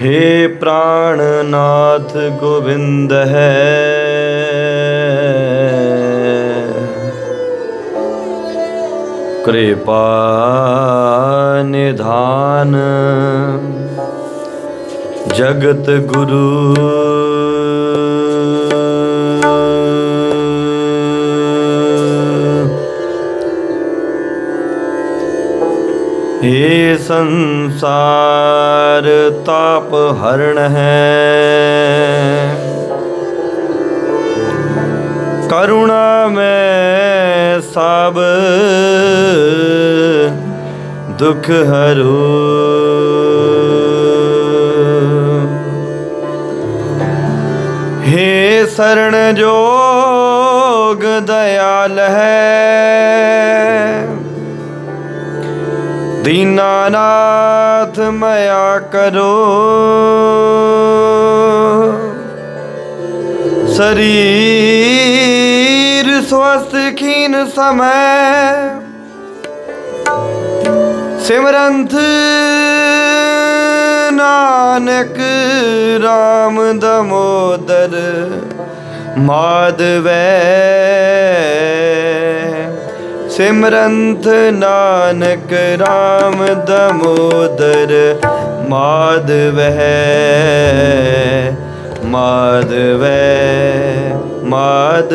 हे प्राणनाथ गोविंद है कृपा निधान जगत गुरु हे संसार ताप हरण है करुणा में सब दुख हरू हे शरण जोग दयाल है ਨਾਨਾਥ ਮਇਆ ਕਰੋ। ਸਰੀਰ ਸਵਸਥ ਖੀਨ ਸਮੈ। ਸਿਮਰੰਥ ਨਾਨਕ RAM ਦਮੋਦਰ ਮਾਦਵੈ सिमरन्थ नानक राम दमोदर माधव माधव माध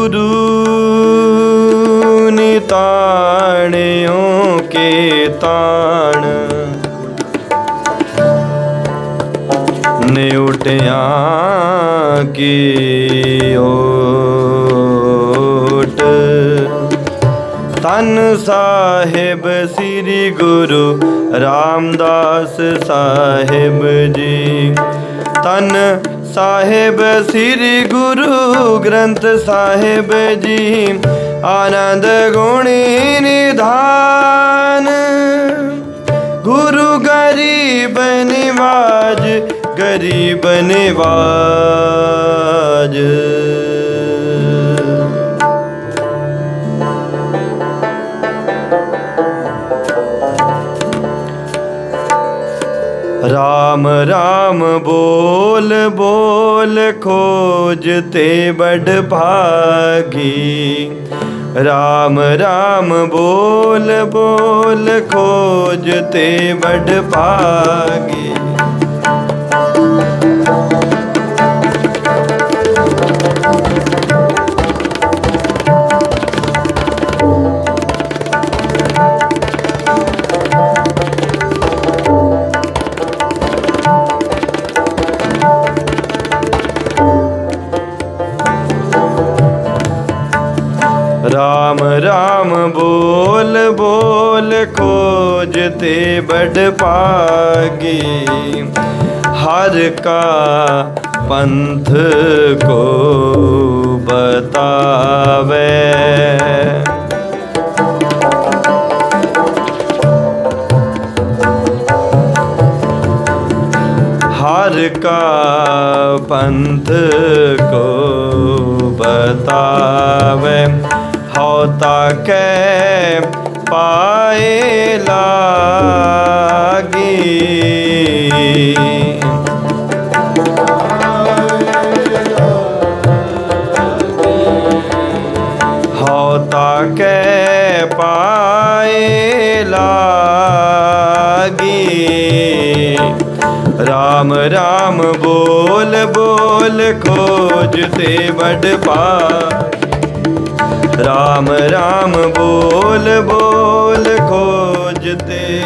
ਗੁਰੂ ਨਿਤਾਣਿਓ ਕੇ ਤਾਣ। ਨਿਉਟਿਆਂ ਕੀ ਓਟ। ਤਨ ਸਾਹਿਬ ਸ੍ਰੀ ਗੁਰੂ ਰਾਮਦਾਸ ਸਾਹਿਬ ਜੀ। ਤਨ ਸਾਹਿਬ ਸ੍ਰੀ ਗੁਰੂ ਗ੍ਰੰਥ ਸਾਹਿਬ ਜੀ। ਆਨੰਦ ਗੁਣੀ ਨਿਧਾਨ। ਗੁਰੂ ਗਰੀਬ ਨਿਵਾਜ ਗਰੀਬ ਨਿਵਾਜ। ਰਾਮ ਰਾਮ ਬੋਲ ਬੋਲ ਖੋਜ ਤੇ ਬੜ ਭਾਗੀ। ਰਾਮ ਰਾਮ ਬੋਲ ਬੋਲ ਖੋਜ ਤੇ ਬੜ ਭਾਗੀ। ਖੋਜ ਤੇ ਬੜ ਪਾਗੀ ਹਰ ਕਾ ਪੰਥ ਕੋ ਬਤਾਵੇ। ਹਰ ਕਾ ਪੰਥ ਕੋ ਬਤਾਵੇ। ਹਉ ਪਾਏ ਲਾਗੀ। ਹਉ ਤਾਕੇ ਪਾਏ ਲਾਗੀ। ਰਾਮ ਰਾਮ ਬੋਲ ਬੋਲ ਖੋਜ ਤੇ ਵਡ ਪਾ। RAM RAM ਬੋਲ ਬੋਲ ਖੋਜਤੇ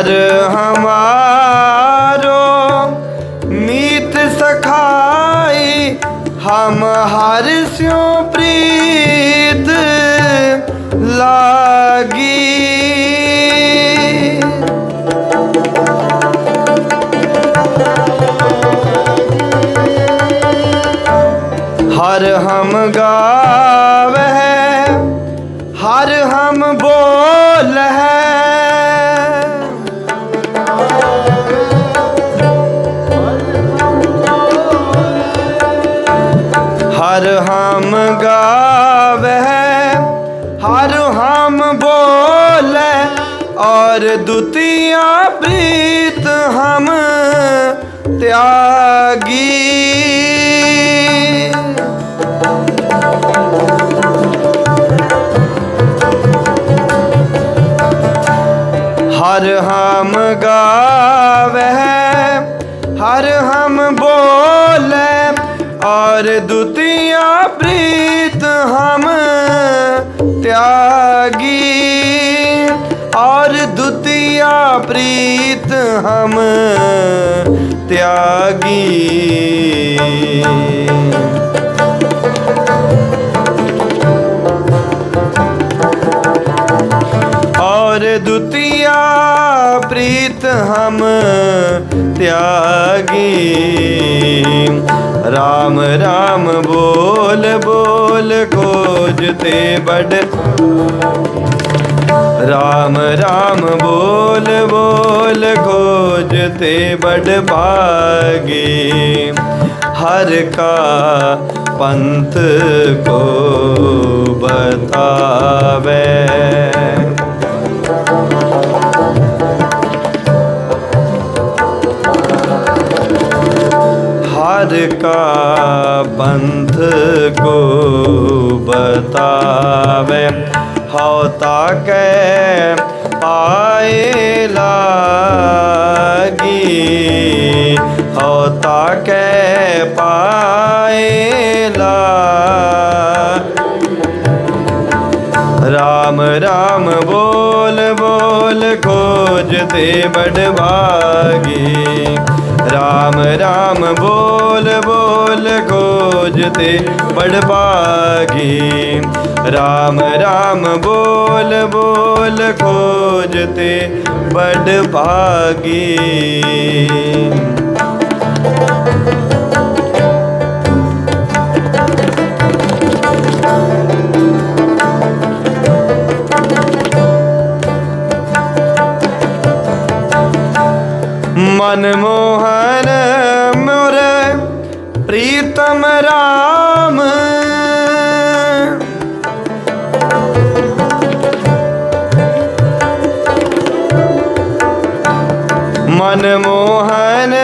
हर हमारो ਪਰ ਦੁਤੀਆ ਪ੍ਰੀਤ ਹਮ ਤਿਆਗੀ। ਹਰ ਹਮ ਗਾਵੇ ਹਰ ਹਮ ਬੋਲੇ ਔਰ ਦੁਤੀਆ द्वितीया प्रीत हम त्यागी और द्वितीया प्रीत हम त्यागी राम राम बोल बोल खोजते बड़ राम राम बोल बोल खोजते बड़ भागे हर का पंथ को बतावे हर का पंथ को बतावे होता के ਬੜਵਾਗੀ RAM RAM ਬੋਲ ਬੋਲ ਖੋਜ ਤੇ ਬੜਵਾਗੀ RAM RAM ਬੋਲ ਬੋਲ ਖੋਜ ਤੇ ਬੜਵਾਗੀ ਮਨਮੋਹਨ ਮੋਰੇ ਪ੍ਰੀਤਮ ਰਾਮ। ਮਨਮੋਹਨ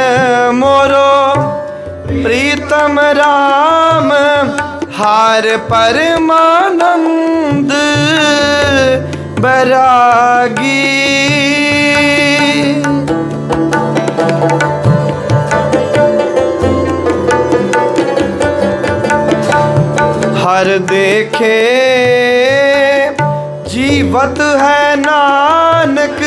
ਮੋਰੋ ਪ੍ਰੀਤਮ ਰਾਮ। ਹਾਰ ਪਰਮਾਨੰਦ ਬਰਾਗੀ। ਹਰ ਦੇਖੇ। ਜੀਵਤ ਹੈ ਨਾਨਕ।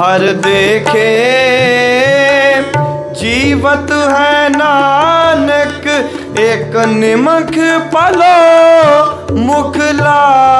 ਹਰ ਦੇਖੇ। ਜੀਵਤ ਹੈ ਨਾਨਕ। ਇੱਕ ਨਿਮਖ ਪਲੋ ਮੁਖ ਲਾ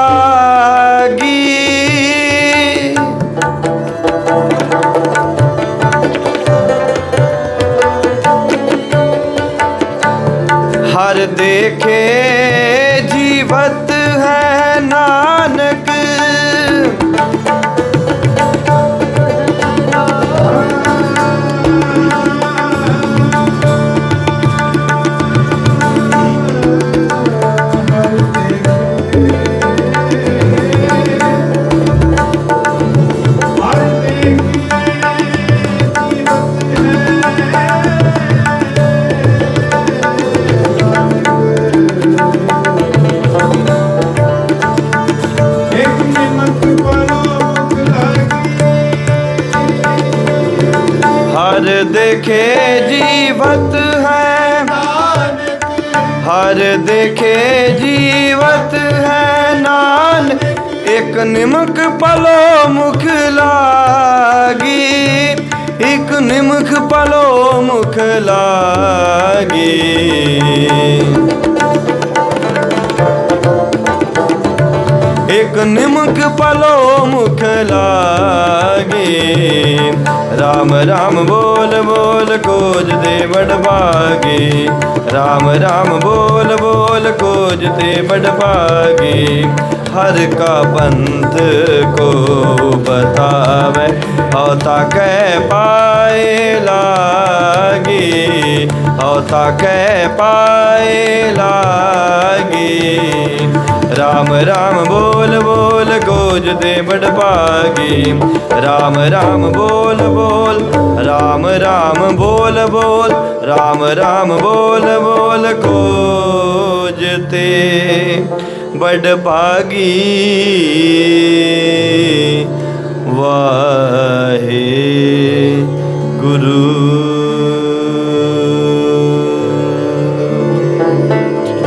ਦੇਖੇ ਜੀਵਤ ਹੈ ਨਾਨ ਇੱਕ ਨਿਮਕ ਪਲੋ ਮੁਖ ਲਾਗੀ, ਇੱਕ ਨਿਮਕ ਪਲੋ ਮੁਖ ਲਾਗੀ। ਇੱਕ ਨਿਮਕ ਪਲੋ ਮੁਖ ਲਾਗੇ, ਰਾਮ ਰਾਮ ਬੋਲ ਬੋਲ ਕੋਜ ਦੇ ਵਡਭਾਗੇ ਰਾਮ ਰਾਮ, ਬੋਲ ਬੋਲ ਕੋਜ ਤੇ ਵਡਭਾਗੇ ਹਰ ਕਾ ਪੰਥ ਕੋ ਬਤਾਵੇ, ਹਉ ਤਾਕੈ ਪਾਏ ਲਾਗੀ। ਹਉ ਤਾਕੈ ਪਾਏ ਲਾਗੀ। ਰਾਮ ਰਾਮ, ਬੋਲ ਬੋਲ ਕੋਜ ਦੇ ਬੜਭਾਗੀ ਰਾਮ ਰਾਮ, ਬੋਲ ਬੋਲ ਰਾਮ ਰਾਮ ਬੋਲ ਬੋਲ ਰਾਮ ਰਾਮ ਬੋਲ ਬੋਲ ਕੋਜ ਤੇ ਬੜਭਾਗੀ ਵਾਹੇ ਗੁਰੂ